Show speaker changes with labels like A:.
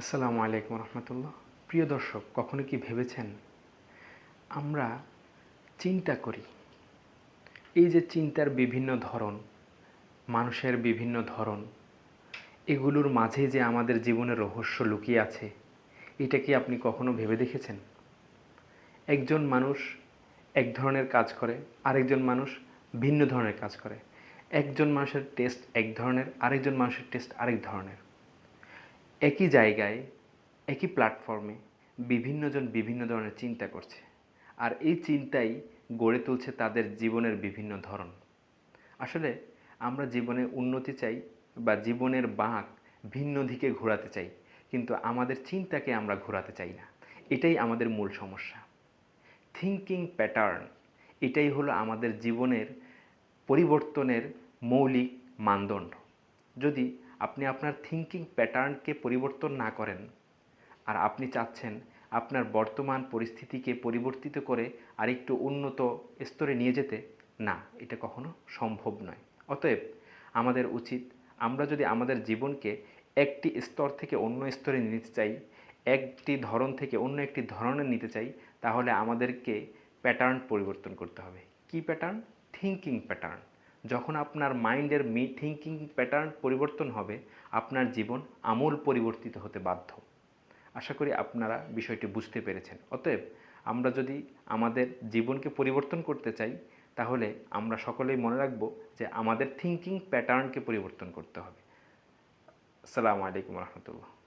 A: আসসালামু আলাইকুম রহমতুল্লাহ। প্রিয় দর্শক, কখনো কি ভেবেছেন আমরা চিন্তা করি? এই যে চিন্তার বিভিন্ন ধরন, মানুষের বিভিন্ন ধরন, এগুলোর মাঝে যে আমাদের জীবনের রহস্য লুকিয়ে আছে, এটা কি আপনি কখনো ভেবে দেখেছেন? একজন মানুষ এক ধরনের কাজ করে, আরেকজন মানুষ ভিন্ন ধরনের কাজ করে। একজন মানুষের টেস্ট এক ধরনের, আরেকজন মানুষের টেস্ট আরেক ধরনের। একই জায়গায়, একই প্ল্যাটফর্মে বিভিন্নজন বিভিন্ন ধরনের চিন্তা করছে। আর এই চিন্তাই গড়ে তুলছে তাদের জীবনের বিভিন্ন ধরন। আসলে আমরা জীবনে উন্নতি চাই বা জীবনের বাঁক ভিন্ন দিকে ঘোরাতে চাই, কিন্তু আমাদের চিন্তাকে আমরা ঘোরাতে চাই না। এটাই আমাদের মূল সমস্যা। থিঙ্কিং প্যাটার্ন এটাই হলো আমাদের জীবনের পরিবর্তনের মৌলিক মানদণ্ড। যদি আপনি আপনার থিঙ্কিং প্যাটার্নকে পরিবর্তন না করেন। আর আপনি চাচ্ছেন আপনার বর্তমান পরিস্থিতিকে পরিবর্তিত করে আরেকটু উন্নত স্তরে নিয়ে যেতে। না, এটা কখনো সম্ভব নয়। অতএব আমাদের উচিত আমরা যদি আমাদের জীবনকে একটি স্তর থেকে অন্য স্তরে নিতে চাই, একটি ধরন থেকে অন্য একটি ধরনের নিতে চাই, তাহলে আমাদেরকে প্যাটার্ন পরিবর্তন করতে হবে। কি প্যাটার্ন থিঙ্কিং প্যাটার্ন যখন আপনার মাইন্ডের মি থিঙ্কিং প্যাটার্ন পরিবর্তন হবে, আপনার জীবন আমূল পরিবর্তিত হতে বাধ্য। আশা করি আপনারা বিষয়টি বুঝতে পেরেছেন। অতএব আমরা যদি আমাদের জীবনকে পরিবর্তন করতে চাই, তাহলে আমরা সকলেই মনে রাখব যে আমাদের থিঙ্কিং প্যাটার্নকে পরিবর্তন করতে হবে। আসসালামু আলাইকুম রহমতুল্লাহ।